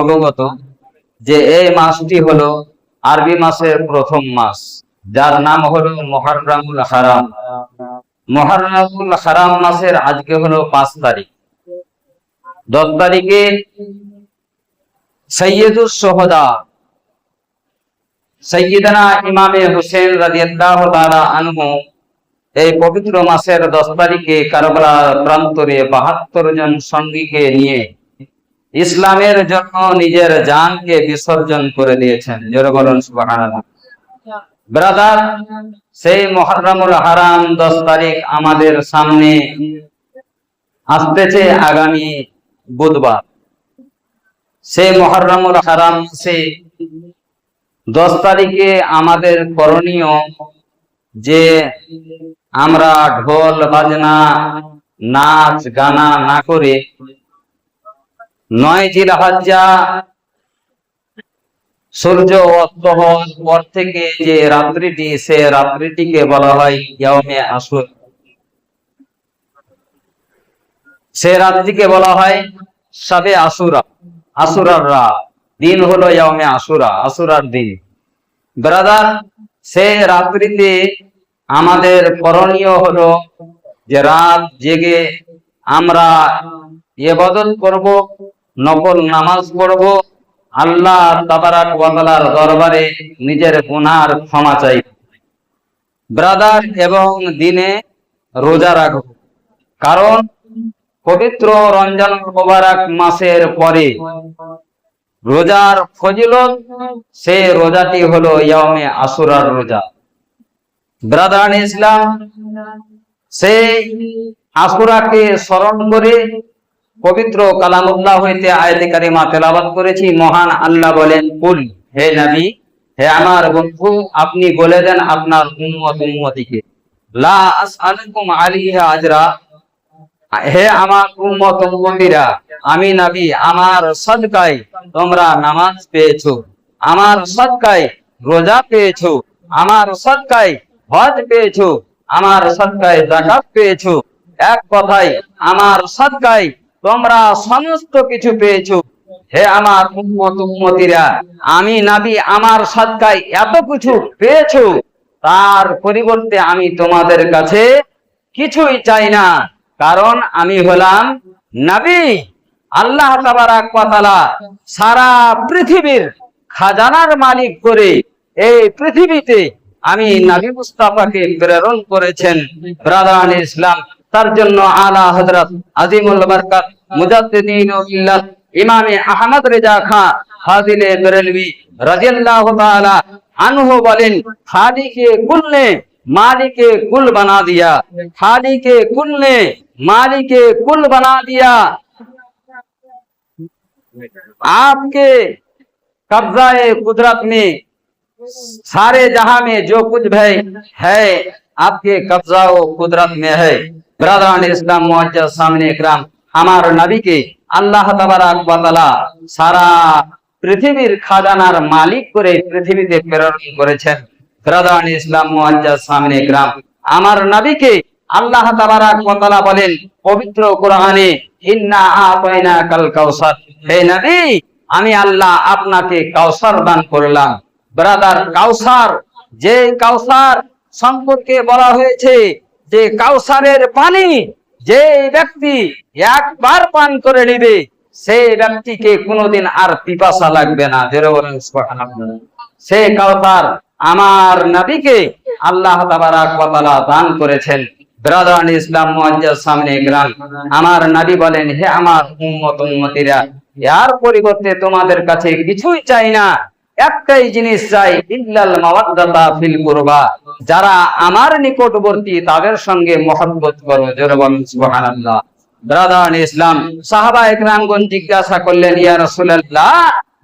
অবগত যে এই মাসটি হলো আরবি মাসের প্রথম মাস, যার নাম হলো মহারামুল হারাম। মহারামুল হারাম মাসের আজকে হলো পাঁচ তারিখ। দশ তারিখে সৈয়দুস সোহদা, সৈয়দনা ইমামে হোসেন রাদিয়াল্লাহু তাআলা আনহু এই পবিত্র মাসের দশ তারিখে কারবালা প্রান্তরে বাহাত্তর জন সঙ্গীকে নিয়ে ইসলামের জন্য নিজের জানকে বিসর্জন করে দিয়েছেন। জোরে বলুন, সুবহানাল্লাহ। ব্রাদার, সেই মহরমুল হারাম দশ তারিখ আমাদের সামনে আসতেছে আগামী বুধবার। সেই মহরমুল হারাম সে দশ তারিখে আমাদের করণীয় যে আমরা ঢোল বাজনা, নাচ, গানা না করে নয় জিলহজ্জা সূর্য অস্ত হওয়ার পর থেকে যে রাত্রিটি, সে রাত্রিটিকে বলা হয় ইয়ামে আসুর। সে রাত্রিকে বলা হয় সাবে আসুরা, আসুরার রাত। দিন হলো ইয়ামে আসুরা, আসুরার দিন। ব্রাদার, সে রাত্রিতে আমাদের করণীয় হলো যে রাত জেগে আমরা ইবাদত করব নকল নামাজ পড়ব। আল্লাহ তাবারাক দরবারে নিজের গুনার ক্ষমা চাই ব্রাদার এবং দিনে রোজা রাখব। কারণ পবিত্র রমজান মোবারক মাসের পরে রোজার ফজিলত, সে রোজাটি হলো ইয়ামে আসুরার রোজা। ব্রাদার ইসলাম সেই আসুরাকে স্মরণ করে পবিত্র কালামুল্লাহ হইতে আয়তে কারিমা তেলাবাত করেছি। মহান আল্লাহ বলেন, কুল, হে নবী, হে আমার বন্ধু, আপনি বলে দেন আপনার উম্মত উম্মতিকে। লা আসআলুকুম আলাইহা আজরা। হে আমার উম্মত উম্মতিরা, আমি নবী, আমার সদকায় তোমরা নামাজ পেয়েছ। আমার সদকায় রোজা পেয়েছ। আমার সদকায় হজ পেয়েছ। আমার সদকায় জাকাত পেয়েছ। এক কথায়, আমার সদকায় তোমরা সমস্ত কিছু পেয়েছ। হে আমার উম্মত উম্মতিরা, আমি নাবি আমার সদকায় এত কিছু পেয়েছ, তার পরিবর্তে আমি তোমাদের কাছে কিছুই চাই না। কারণ আমি হলাম নবী। আল্লাহ তাবারাক সারা পৃথিবীর খাজানার মালিক করে এই পৃথিবীতে আমি নাবি মুস্তাফাকে প্রেরণ করেছেন। ব্রাদারান ইসলাম তার জন্য আলা হযরত আজিমুল বারকাত মুজাদ্দিদিন ও মিল্লাত ইমামে আহমদ রেজা খান হাদিলে বেরেলভি রাদিয়াল্লাহু তাআলা আনহু বলেন খালিকে কুল ने मालिके कुल बना दिया खालिके कुल ने मालिके कुल बना दिया आपके कब्जाए कुदरत में सारे जहां में जो कुछ भी है आपके कब्जा ও কুদরত में है ইসলাম ইকরাম, আমার আল্লাহ সারা পৃথিবীর খাজানার মালিক করে পৃথিবীতে প্রেরণ করেছেন। ইসলাম ইকরাম, আমার আল্লাহ বলেন, পবিত্র কোরআনে, ইন্না কাউসার হে নবী, আমি আল্লাহ আপনাকে কাউসার দান করলাম। ব্রাদার কাউসার যে কাউসার সম্পর্কে বলা হয়েছে যে কাউসারের পানি যে ব্যক্তি একবার পান করে নিবে, সেই ব্যক্তিকে কোনোদিন আর পিপাসা লাগবে না। সে কাউসার আমার নবীকে আল্লাহ দান করেছেন। ব্রাদারান ইসলাম সামনে গ্রাম, আমার নবী বলেন, হে আমার উম্মত এর পরিবর্তে তোমাদের কাছে কিছুই চাই না। একটাই জিনিস চাই, ইল্লাল মাওয়াদ্দাতা ফিল কুরবা। যারা আমার নিকটবর্তী, তাদের সঙ্গে মহব্বত করো, জোরে সুবহানাল্লাহ। ব্রাদারান ইসলাম, সাহাবা একরামগণ জিজ্ঞাসা করলেন, ইয়া রাসূলুল্লাহ,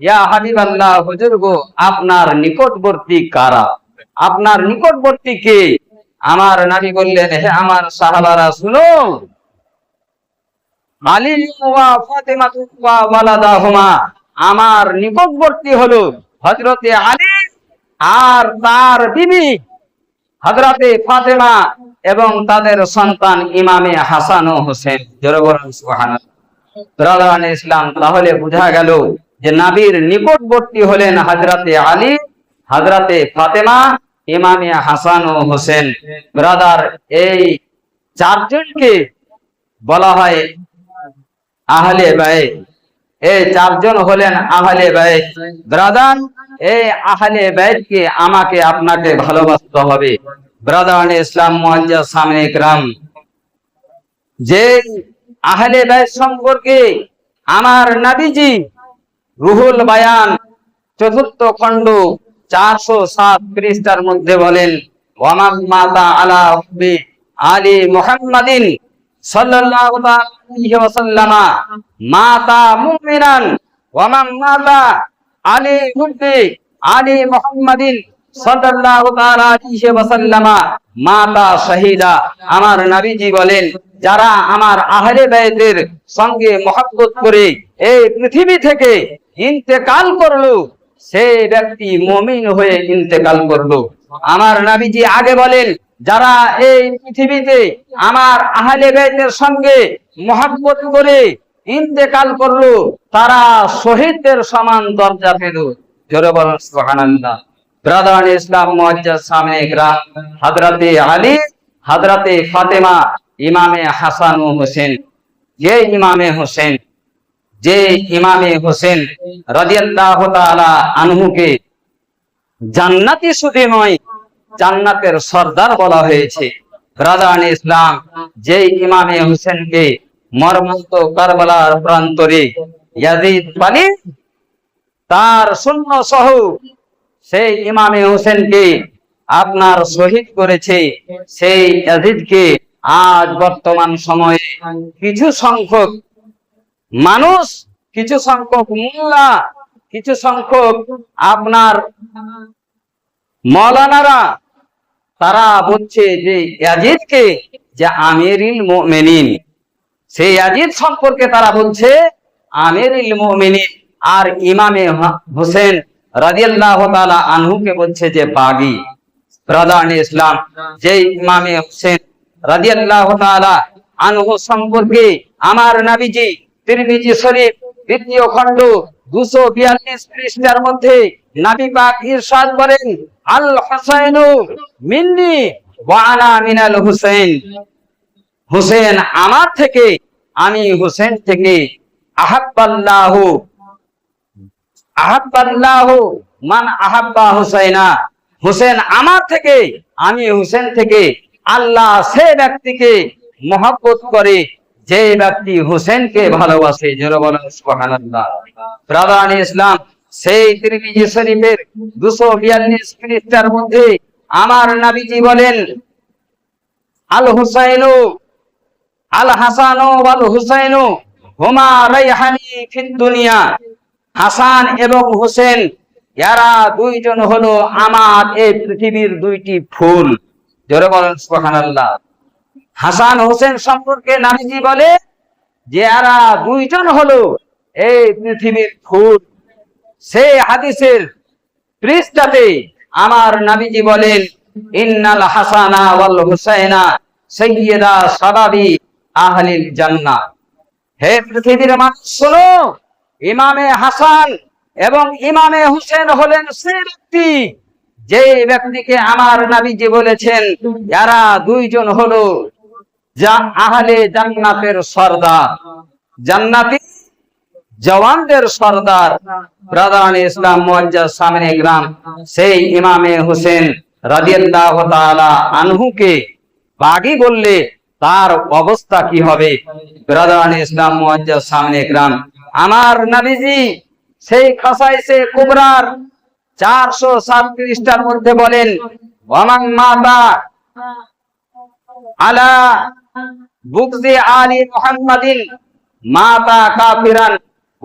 ইয়া হাবিবাল্লাহ, হুজুর গো, আপনার নিকটবর্তী কারা? আপনার নিকটবর্তী কে? আমার নবী বললেন, হে আমার সাহাবারা, শুনো। আলী ওয়া ফাতেমা ওয়া ওয়ালাদাহুমা, আমার নিকটবর্তী হলো হযরতে আলী আর তার বিবি হযরতে ফাতেমা এবং তাদের সন্তান ইমামে হাসান ও হোসেন। জোরে বলুন, সুবহানাল্লাহ। ব্রাদারান ইসলাম তাহলে বোঝা গেল যে নাবির নিকটবর্তী হলেন হাজরাতে আলী হাজরাতে ফাতেমা, ইমামে হাসান ও হোসেন। ব্রাদার, এই চারজনকে বলা হয় আহলে বাই এই চারজন হলেন আহলে বাই ব্রাদার এই আহলে বাইতকে আমাকে আপনাকে ভালোবাসতে হবে। ব্রাদার ইসলাম মুআজ্জাজ সামনে ইকরাম। যে আহলে বাইত সম্পর্কে আমার নাবিজি রুহুল বায়ান চতুর্থ খণ্ড চারশো সাত পৃষ্ঠার মধ্যে বলেন ওয়ামান মাতা আলা আলী মুহাম্মাদিন সাল্লাল্লাহু তাআলা আলাইহি মাতা মুমিনান মাতা আলী হুব্বি আলী মুহাম্মাদিন সাল্লাল্লাহু তাআলা আলাইহি মাতা শাহিদা। আমার নবীজি বলেন, যারা আমার আহলে বাইতের সঙ্গে মহব্বত করে এই পৃথিবী থেকে ইন্তেকাল করল, সেই ব্যক্তি মমিন হয়ে ইন্তেকাল করল। আমার নাবিজি আগে বলেন যারা এই পৃথিবীতে আমার আহলে বাইতের সঙ্গে মহব্বত করে ইন্তেকাল করল, তারা শহীদদের সমান দরজা পেল জোরে বলেন, সুবহানাল্লাহ। ব্রাদার ইসলাম মুআজ্জাজ সামনে ইকরাম হযরতে আলী হযরতে ফাতেমা, ইমামে হাসান ও হোসেন। যে ইমামে হোসেন, যে ইমামে হোসেন রাদিয়াল্লাহু তাআলা আনহুকে জান্নাতি শুধু নয় জান্নাতের সর্দার বলা হয়েছে। রাজান ইসলাম যে ইমামে হোসেনকে মর্মন্ত কারবালার প্রান্তরে তার শূন্য সহ সেই ইমামে হোসেনকে আপনার শহীদ করেছে। সেই ইয়াজিদকে আজ বর্তমান সময়ে কিছু সংখ্যক মানুষ, কিছু সংখ্যক মোল্লা, কিছু সংখ্যক আপনার মৌলানারা তারা বলছে যে ইয়াজিদকে যে আমিরুল মুমিনিন, সেই ইয়াজিদ সম্পর্কে তারা বলছে, আমিরুল মুমিনিন আর ইমামে হোসেন রাদিয়াল্লাহু তাআলা আনহুকে বলছে যে বাগী, প্রধান ইসলাম। যে ইমামে হোসেন রাদিয়াল্লাহু তাআলা আনহু সম্পর্কে আমার নবীজি, তিরমিজি শরীফ, দ্বিতীয় খণ্ড দুশো বিয়াল্লিশ পৃষ্ঠার মধ্যে নাবি পাক ইরশাদ করেন, আল হুসাইনু মিন্নি ওয়া আনা মিনাল হুসাইন। হুসেন আমার থেকে, আমি হুসেন থেকে আহাব্বাল্লাহু আহাব্বাল্লাহু মান আহাব্বা হুসাইনা। হুসেন আমার থেকে, আমি হুসেন থেকে আল্লাহ সে ব্যক্তিকে মহব্বত করে, যে ব্যক্তি হুসেনকে ভালোবাসে, জোরে বলেন সুবহানাল্লাহ। প্রধান ইসলাম সেই তিরমিজি শরীফের দুশো বিয়াল্লিশ পৃষ্ঠার মধ্যে আমার নবীজি বলেন, আল হুসাইনু আল হুসাইনু, হুমা রাইহানি দুনিয়া। হাসান এবং হোসেন, এরা দুইজন হলো আমার এই পৃথিবীর দুইটি ফুল। জোরে বলেন হাসান হোসেন সম্পর্কে নাবিজি বলে যে এরা দুইজন হলো এই পৃথিবীর ফুল। সেই হাদিসের পৃষ্ঠাতে আমার নাবিজি বলেন, ইন্নাল হাসানা ওয়াল হুসাইনা সাইয়্যিদা সাবাবি আহলিল জান্নাহ। হে পৃথিবীর মানুষ, শোনো, ইমামে হাসান এবং ইমামে হুসেন হলেন সে ব্যক্তি। যে ব্যক্তিকে আমার নাবিজি বলেছেন যারা দুইজন হলো যা আহলে জান্নাতের সর্দার। জান্নাতি জওয়ানদের সর্দার প্রধান ইসলাম মুআজ্জাজ সামনে গ্রাম। সেই ইমামে হোসেন রাদিয়াল্লাহু তাআলা আনহুকে বাগী বললে তার অবস্থা কি হবে? প্রধান ইসলাম মুআজ্জাজ সামনে গ্রাম। আমার নবীজি সেই খাসাইসে কুবরার চারশো সাত পৃষ্ঠার মধ্যে বলেন, ওয়ামান মাতা আলা বুকজি আলী মুহাম্মাদিন মাতা কাফিরান।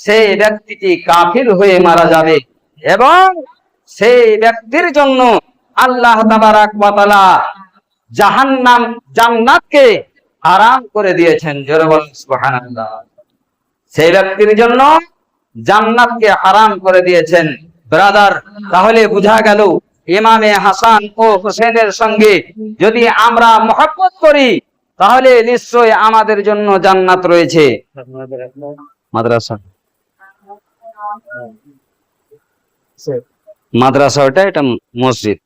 সেই ব্যক্তিটি কাফির হয়ে মারা যাবে এবং সেই ব্যক্তির জন্য আল্লাহ তাআলা জাহান্নাম জান্নাতকে আরাম করে দিয়েছেন। সেই ব্যক্তির জন্য জান্নাতকে হারাম করে দিয়েছেন। ব্রাদার তাহলে বোঝা গেল ইমামে হাসান ও হোসেনের সঙ্গে যদি আমরা মহব্বত করি তাহলে নিশ্চয় আমাদের জন্য জান্নাত রয়েছে। মাদ্রাসা। মাদ্রাসা ওটা এটা মসজিদ।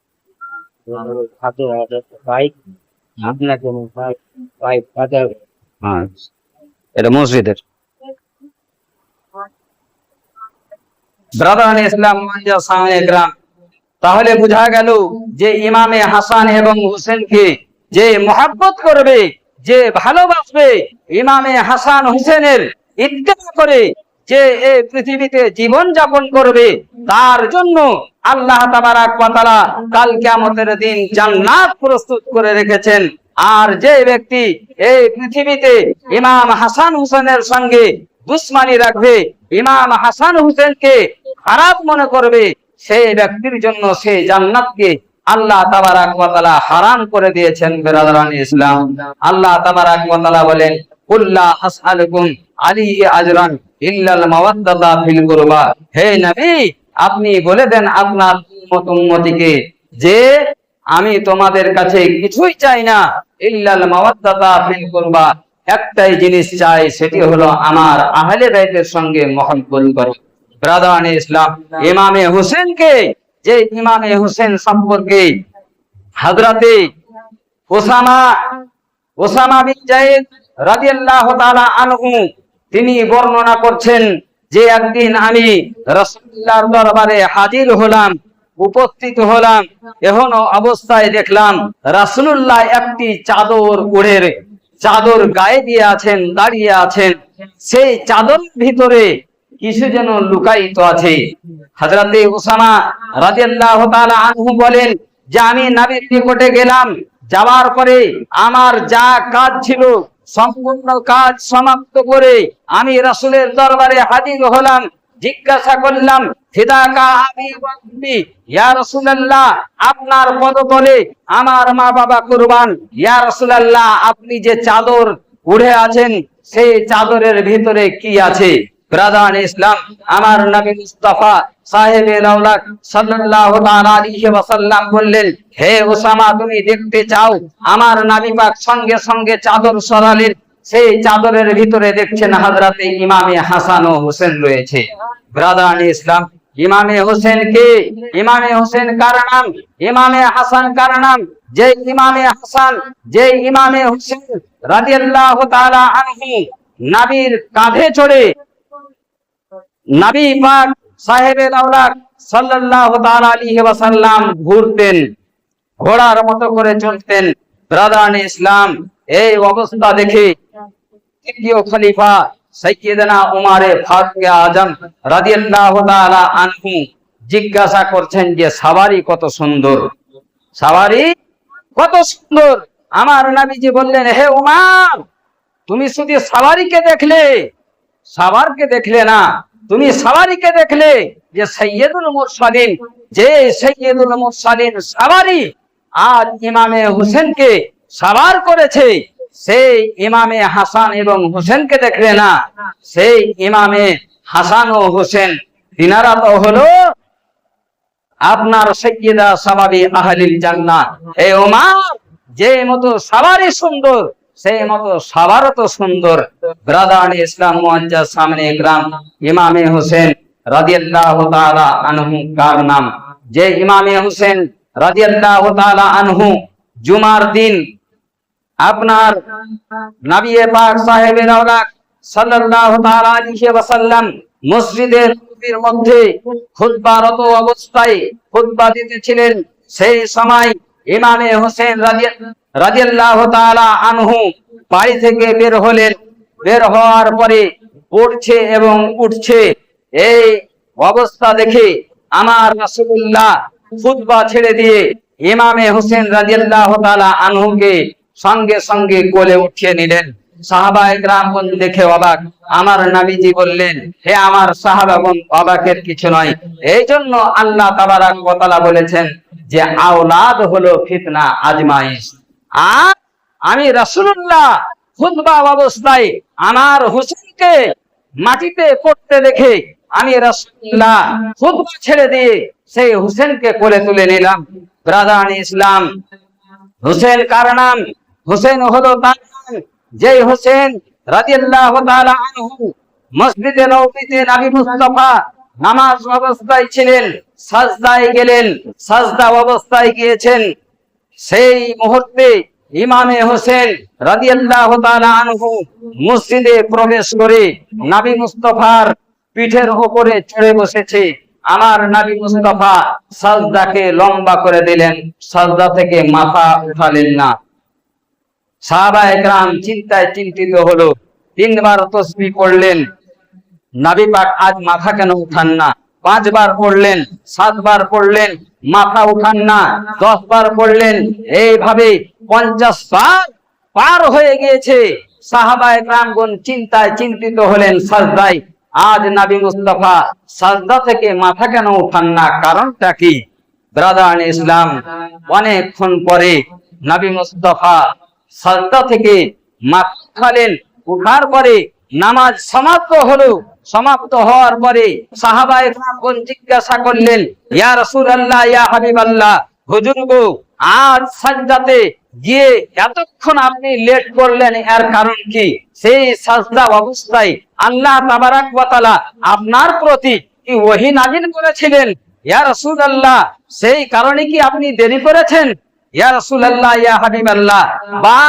হ্যাঁ এটা মসজিদের। তাহলে বোঝা গেল যে ইমামে হাসান এবং হোসেনকে যে মহাব্বত করবে, যে ভালোবাসবে, ইমামে হাসান হুসেনের ইত্তেফা করে যে এই পৃথিবীতে জীবন যাপন করবে, তার জন্য আল্লাহ তাবারাক কাল কিয়ামতের দিন জান্নাত প্রস্তুত করে রেখেছেন। আর যে ব্যক্তি এই পৃথিবীতে ইমাম হাসান হোসেনের সঙ্গে দুশ্মনী রাখবে, ইমাম হাসান হোসেনকে খারাপ মনে করবে, সেই ব্যক্তির জন্য সেই জান্নাতকে আল্লাহ তাবারাক ওয়া তাআলা হারাম করে দিয়েছেন বেরাদারান ইসলাম। আল্লাহ তাবারাক ওয়া বলেন, কুল্লা আসআলুকুম আজরান। ইল্লাল মাওয়াদ্দাতা ফিল কুরবা হে আপনি বলে দেন আপনার উম্মত যে আমি তোমাদের কাছে কিছুই চাই না। ইল্লাল মাওয়াদ্দাতা ফিল কুরবা একটাই জিনিস চাই, সেটি হলো আমার আহলে বাইতের সঙ্গে মহব্বত করো। ব্রাদান ইসলাম, ইমামে হোসেনকে, যে ইমামে হোসেন সম্পর্কে হাজরাতে ওসামা ওসামা বিন জায়েদ রাদিয়াল্লাহু তাআলা আনহু তিনি বর্ণনা করছেন যে একদিন আমি রাসূলুল্লাহর দরবারে হাজির হলাম, উপস্থিত হলাম এখন অবস্থায় দেখলাম রাসূলুল্লাহ একটি চাদর উড়ে চাদর গায়ে দিয়ে আছেন, দাঁড়িয়ে আছেন। সেই চাদর ভিতরে কিছু যেন লুকায়িত আছে। হযরতে ওসামা তাআলা আনহু বলেন যে আমি নবীর নিকটে গেলাম, যাওয়ার পরে আমার যা কাজ ছিল সম্পূর্ণ কাজ সমাপ্ত করে আমি রাসূলের দরবারে হাজির হলাম, জিজ্ঞাসা করলাম আপনার পদতলে আমার মা বাবা কুরবান। ইয়া আপনি যে চাদর উড়ে আছেন, সেই চাদরের ভিতরে কি আছে? ব্রাদান ইসলাম, আমার নবী মুস্তাফা বললেন নবী হাসান রয়েছে। ইমামে হোসেন কার নাম? ইমামে হাসান যে ইমামে হোসেন রাদিয়াল্লাহু তাআলা আনহু, নবীর কাঁধে চড়ে, নবী পাক ঘোড়ার মতো করে চলতেন। ইসলাম, এই অবস্থা দেখে তৃতীয় খলিফা উমারে ফারুক আজম আনহু জিজ্ঞাসা করছেন যে, সাওয়ারি কত সুন্দর? সাওয়ারি কত সুন্দর? আমার নবীজি বললেন, হে উমার তুমি শুধু সাওয়ারিকে দেখলে, সাওয়ারকে দেখলে না তুমি সাওয়ারিকে দেখলে যে সৈয়দুল মুরসালিন, যে সৈয়দুল মুরসালিন সাওয়ারি আর ইমামে হোসেনকে সাওয়ার করেছে, সেই ইমামে হাসান এবং হোসেনকে দেখলে না, সেই ইমামে হাসান ও হোসেন তিনারা তো হলো আপনার সৈয়দা সাবাবি আহলিল জান্নাত। হে ওমা যে মতো সাবারি সুন্দর সেই মতো সাবারও তো সুন্দর। ব্রাদার ইসলাম মুআজ্জাজ সামনে গ্রাম ইমামে হোসেন রাদিয়াল্লাহু তাআলা আনহু কার নাম? যে ইমামে হোসেন রাদিয়াল্লাহু তাআলা আনহু জুমার দিন আপনার নবী পাক সাহেবের আওলাক সাল্লাল্লাহু তাআলা আলাইহি ওয়াসাল্লাম মসজিদের নববীর মধ্যে খুতবারত অবস্থায় খুতবা দিতেছিলেন। সেই সময় ইমামে হোসেন রাদিয়াল্লাহু আনহু বাড়ি থেকে বের হলেন। বের হওয়ার পরে এবং উঠছে। এই অবস্থা দেখে আমার রাসূলুল্লাহ ছেড়ে দিয়ে ইমামে হোসেন রাদিয়াল্লাহু তাআলা আনহুকে সঙ্গে সঙ্গে কোলে উঠিয়ে নিলেন। সাহাবা একরামগণ দেখে অবাক। আমার নাবিজি বললেন, হে আমার সাহাবাগণ, অবাকের কিছু নয়। এই জন্য আল্লাহ তাবারাক বলেছেন যে, আওলাদ হলো ফিতনা, আজমাইশ। আমি রাসূলুল্লাহ খুতবা অবস্থায় আমার হোসেনকে মাটিতে পড়তে দেখে আমি ছেড়ে দিয়ে সেই হোসেনকে কোলে তুলে নিলাম। ব্রাদার ইসলাম, হোসেন কার নাম? হোসেন হলো তার নাম। হোসেন মসজিদে নামাজ অবস্থায় ছিলেন, সাজদায় গেলেন, সাজদা অবস্থায় গিয়েছেন। সেই মুহূর্তে ইমামে হোসেন রাদিয়াল্লাহু তাআলা আনহু মসজিদে প্রবেশ করে নবী মুস্তাফার পিঠের উপরে চড়ে বসেছে। আমার নবী মুস্তাফা সাজদাকে লম্বা করে দিলেন, সাজদা থেকে মাথা উঠালেন না। সাহাবা একরাম চিন্তায় চিন্তিত হলো, তিনবার তসবি পড়লেন, নাবি পাক আজ মাথা কেন উঠান না? পাঁচবার পড়লেন, সাতবার পড়লেন মাথা উঠান না। দশ বার পড়লেন এইভাবে পঞ্চাশ বার পার হয়ে গিয়েছে। সাহাবা একরামগণ চিন্তায় চিন্তিত হলেন, সাজদায়, আজ নাবি মুস্তাফা সাজদা থেকে মাথা কেন উঠান না? কারণটা কি? ব্রাদার ইসলাম অনেকক্ষণ পরে নাবি মুস্তফা সাজদা থেকে মাথা উঠালেন। উঠার পরে নামাজ সমাপ্ত হলো। সমাপ্ত হওয়ার পরে সাহাবা একরামগণ জিজ্ঞাসা করলেন, ইয়া রাসূলুল্লাহ, ইয়া হাবিবাল্লাহ, হুজুর গো, আজ সাজদাতে গিয়ে এতক্ষণ আপনি লেট করলেন, এর কারণ কি? সেই সাজদা অবস্থায় আল্লাহ তাবারাক ওয়া তাআলা আপনার প্রতি কি ওহী নাজিল করেছিলেন? ইয়া রাসূলুল্লাহ, সেই কারণে কি আপনি দেরি করেছেন? ইয়া রাসূলুল্লাহ, ইয়া হাবিবাল্লাহ, বা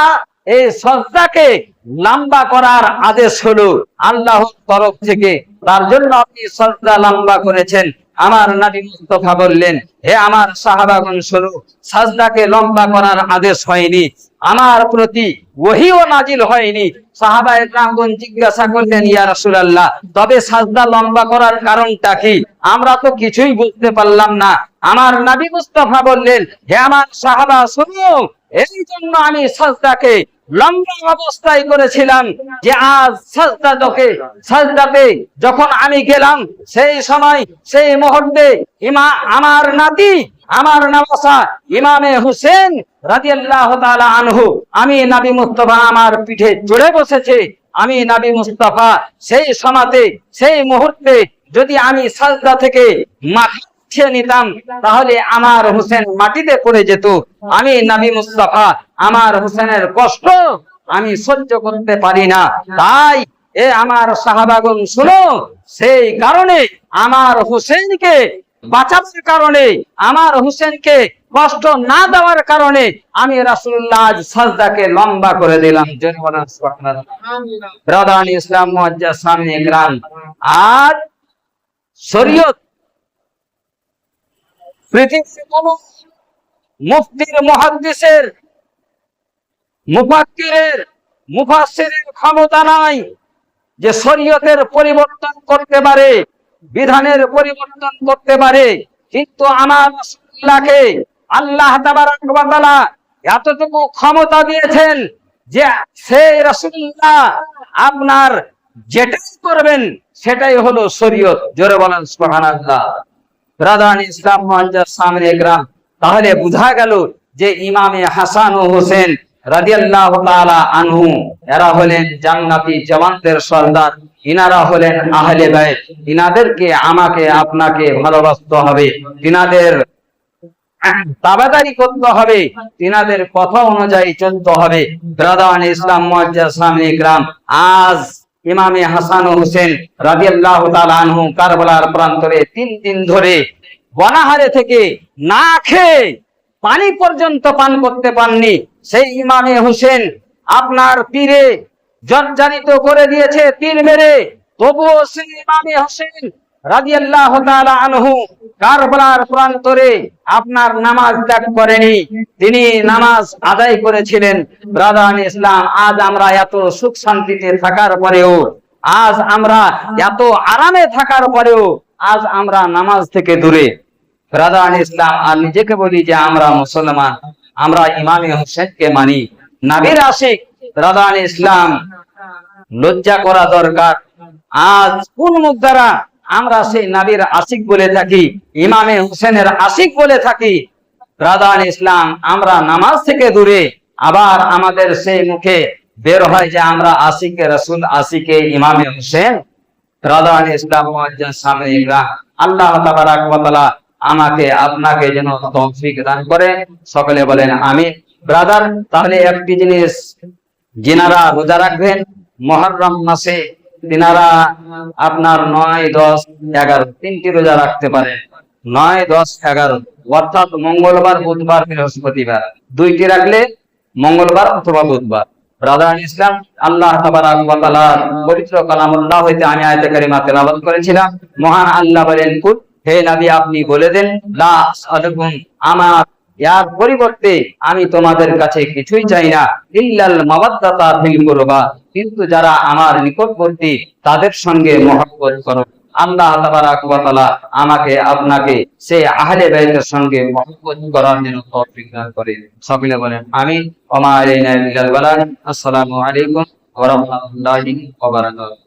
এই সজদাকে লম্বা করার আদেশ হলো আল্লাহর তরফ থেকে। তার জন্য আপনি সজদা লম্বা করেছেন। আমার নবী মুস্তাফা বললেন, হে আমার সাহাবাগণ, শোনো, সাজদাকে লম্বা করার আদেশ হয়নি। আমার প্রতি ওহিও নাজিল হয়নি। সাহাবা একরামগণ জিজ্ঞাসা করলেন, ইয়া রাসূলুল্লাহ, তবে সাজদা লম্বা করার কারণটা কি? আমরা তো কিছুই বুঝতে পারলাম না। আমার নবী মুস্তাফা বললেন, হে আমার সাহাবা, শুনো এই জন্য আমি সাজদাকে লম্বা অবস্থায় করেছিলাম যে আজ সাজদাকে সাজদাতে যখন আমি গেলাম, সেই সময়, সেই মুহূর্তে ইমা, আমার নাতি, আমার নবাসা ইমামে হুসেন আনহু, আমি আমার পিঠে চড়ে বসেছে। আমি নবী মুস্তাফা সেই সমাতে সেই মুহূর্তে যদি আমি সাজদা থেকে মাথা উঠিয়ে নিতাম তাহলে আমার হোসেন মাটিতে পড়ে যেত। আমি নবী মুস্তাফা আমার হোসেনের কষ্ট আমি সহ্য করতে পারি না। তাই এ আমার সাহাবাগন শুনো সেই কারণে আমার হোসেনকে বাঁচাবার কারণে আমার হোসেনকে কষ্ট না দেওয়ার কারণে আমি রাসূলুল্লাহ আজ সাজদাকে লম্বা করে দিলাম। ব্রাদার ইসলাম মুআজ্জাজ সামনে গ্রাম। আর শরীয়ত ক্ষমতা নাই যে শরীয়তের পরিবর্তন করতে পারে, বিধানের পরিবর্তন করতে পারে। কিন্তু আমার আল্লাহ এতটুকু ক্ষমতা দিয়েছেন যে সেই রাসূলুল্লাহ আপনার যেটাই করবেন সেটাই হলো শরীয়ত। জোরে বলেন সুবহানাল্লাহ। রাদান ইসলাম মহাজার সামনে গ্রাম। তাহলে বোঝা গেল যে ইমামে হাসান ও হোসেন আমাকে, আপনাকে ভালোবাসতে হবে। তাবাদারি করতে হবে। তিনাদের কথা অনুযায়ী চলতে হবে। ইসলাম মুআজ্জাজ সামনে গ্রাম। আজ ইমামে হাসান হোসেন রাজি আল্লাহ তালু কারবালার প্রান্তরে তিন দিন ধরে বনাহারে থেকে না খেয়ে পানি পর্যন্ত পান করতে পাননি। সেই ইমামে হোসেন আপনার তীরে জর্জরিত করে দিয়েছে তীর মেরে তবুও সেই ইমামে হোসেন আপনার নামাজ ত্যাগ করেনি। তিনি নামাজ আদায় করেছিলেন। ব্রাদান ইসলাম, আজ আমরা এত সুখ শান্তিতে থাকার পরেও, আজ আমরা এত আরামে থাকার পরেও, আজ আমরা নামাজ থেকে দূরে। ইসলাম, আর নিজেকে বলি যে আমরা মুসলমান, আমরা ইমামে হোসেনকে মানি। নাবির আশিক ব্রাদান ইসলাম, লজ্জা করা দরকার। আজ কোন মুখ দ্বারা আমরা সেই নাবির আশিক বলে থাকি, ইমামে হোসেনের আশিক বলে থাকি। রাদান ইসলাম, আমরা নামাজ থেকে দূরে, আবার আমাদের সেই মুখে বের হয় যে আমরা আশিকে রসুল, আশিকে ইমামে হোসেন। রাদান ইসলাম সাময়িকরা আল্লাহ তাবারাক আমাকে, আপনাকে যেন তৌফিক দান করে। সকলে বলেন আমি ব্রাদার, তাহলে একটি জিনিস যিনারা রোজা রাখবেন মহররম মাসে তিনারা আপনার নয়, দশ, এগারো, তিনটি রোজা রাখতে পারেন নয়, দশ, এগারো। অর্থাৎ মঙ্গলবার, বুধবার, বৃহস্পতিবার। দুইটি রাখলে মঙ্গলবার অথবা বুধবার। ব্রাদার ইসলাম, আল্লাহ পবিত্র কালামুল্লাহ হইতে আমি আয়াতে কারিমা তেলাওয়াত করেছিলাম। মহান আল্লাহ বলেন হে নবী, আপনি বলে দেন, লা আমার ইয়ার পরিবর্তে আমি তোমাদের কাছে কিছুই চাই না। ইল্লাল মাওয়াদ্দাতা ফিল কুরবা। কিন্তু যারা আমার নিকটবর্তী, তাদের সঙ্গে মহব্বত করো। আল্লাহ তাবারাক ওয়া তাআলা আমাকে, আপনাকে সেই আহলে বাইতের সঙ্গে মহব্বত করার জন্য তৌফিক দান করে। সকলে বলেন, আমিন। ওয়া মা আলাইনা ইল্লাল বালাগ। আসসালামু আলাইকুম ওয়া রাহমাতুল্লাহি ওয়া বারাকাতুহু।